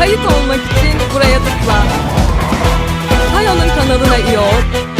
Kayıt olmak için buraya tıkla. Hayal'ın kanalına iyi ol